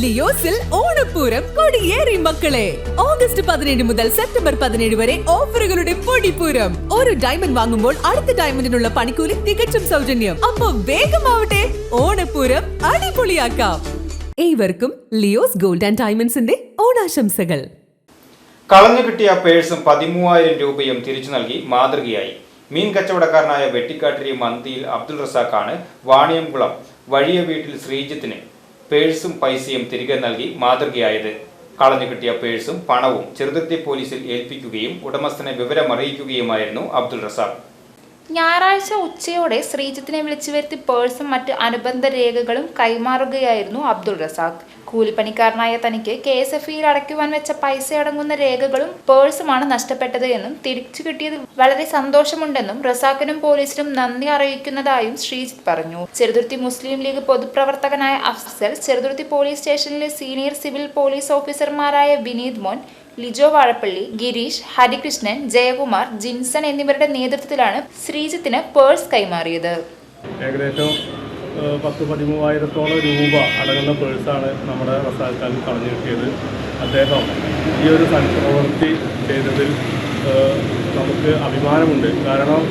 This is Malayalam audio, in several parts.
ലിയോസിൽ ഓണപ്പൂരം കൊടിയേറി മക്കളെ. ഓഗസ്റ്റ് പതിനേഴ് മുതൽ സെപ്റ്റംബർ പതിനേഴ് വരെ ഓഫറുകളുടെ പൊടിപ്പൂരം. ഒരു ഡയമണ്ട് വാങ്ങുമ്പോൾ അടുത്ത ഡയമണ്ടിനുള്ള പണിക്കൂലി തികച്ചും സൗജന്യം. അപ്പൊ വേഗമാവട്ടെ ഓണപ്പൂരം അടിപൊളിയാക്കാം. ഏവർക്കും ലിയോസ് ഗോൾഡ് ആൻഡ് ഡയമണ്ട്സിന്റെ ഓണാശംസകൾ. കളഞ്ഞു കിട്ടിയ പേഴ്സും പതിമൂവായിരം രൂപയും തിരിച്ചു നൽകി മാതൃകയായി. മീൻ കച്ചവടക്കാരനായ വെട്ടിക്കാട്ടിരി മന്തിയിൽ അബ്ദുൾ റസാഖാണ് വാണിയംകുളം വഴിയ വീട്ടിൽ ശ്രീജിത്തിന്. പേഴ്സും പൈസയും തിരികെ നൽകി മാതൃകയായത്. കളഞ്ഞു കിട്ടിയ പേഴ്സും പണവും ചെറുതുരുത്തി പോലീസിൽ ഏൽപ്പിക്കുകയും ഉടമസ്ഥനെ വിവരമറിയിക്കുകയുമായിരുന്നു അബ്ദുൾ റസാഖ്. ഞായറാഴ്ച ഉച്ചയോടെ ശ്രീജിത്തിനെ വിളിച്ചു വരുത്തി പേഴ്സും മറ്റ് അനുബന്ധ രേഖകളും കൈമാറുകയായിരുന്നു അബ്ദുൾ റസാഖ്. കൂലിപ്പണിക്കാരനായ തനിക്ക് കെ എസ് എഫ് ഇയിൽ അടയ്ക്കുവാൻ വെച്ച പൈസ അടങ്ങുന്ന രേഖകളും പേഴ്സുമാണ് നഷ്ടപ്പെട്ടത് എന്നും തിരിച്ചു കിട്ടിയതിൽ വളരെ സന്തോഷമുണ്ടെന്നും റസാഖിനും പോലീസിനും നന്ദി അറിയിക്കുന്നതായും ശ്രീജിത്ത് പറഞ്ഞു. ചെറുതുരുത്തി മുസ്ലിം ലീഗ് പൊതുപ്രവർത്തകനായ അഫ്സൽ ചെറുതുരുത്തി പോലീസ് സ്റ്റേഷനിലെ സീനിയർ സിവിൽ പോലീസ് ഓഫീസർമാരായ വിനീത് മോൻ ലിജോ വാഴപ്പള്ളി ഗിരീഷ് ഹരികൃഷ്ണൻ ജയകുമാർ ജിൻസൺ എന്നിവരുടെ നേതൃത്വത്തിലാണ് ശ്രീജിത്തിന് പേഴ്സ് കൈമാറിയത്. ഏകദേശം പത്ത് പതിമൂവായിരത്തോളം രൂപ അടങ്ങുന്ന പേഴ്സാണ് നമ്മുടെ റസാഖാൻ കളഞ്ഞു കിട്ടിയത്. അദ്ദേഹം ഈ ഒരു സൽപ്രവൃത്തി ചെയ്തതിൽ നമുക്ക് അഭിമാനമുണ്ട്. കാരണം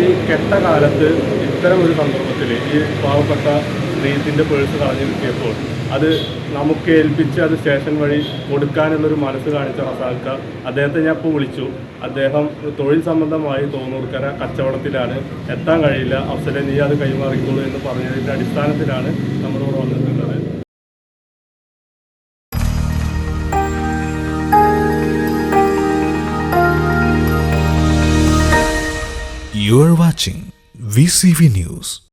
ഈ കെട്ട കാലത്ത് ഇത്തരം ഒരു സന്ദർഭത്തിൽ ഈ പാവപ്പെട്ട സ്ത്രീത്തിന്റെ പേഴ്സ് കളഞ്ഞു കിട്ടിയപ്പോൾ അത് നമുക്ക് ഏൽപ്പിച്ച് അത് സ്റ്റേഷൻ വഴി കൊടുക്കാനുള്ളൊരു മനസ്സ് കാണിച്ച റസാഖ അദ്ദേഹത്തെ ഞാൻ ഇപ്പോൾ വിളിച്ചു. അദ്ദേഹം തൊഴിൽ സംബന്ധമായി തോന്നൂർക്കര കച്ചവടത്തിലാണ്. എത്താൻ കഴിയില്ല. അഫ്സലെ നീ അത് കൈമാറിക്കോളൂ എന്ന് പറഞ്ഞതിന്റെ അടിസ്ഥാനത്തിലാണ് നമ്മളിവിടെ വന്നിട്ടുള്ളത്. You are watching VCV News.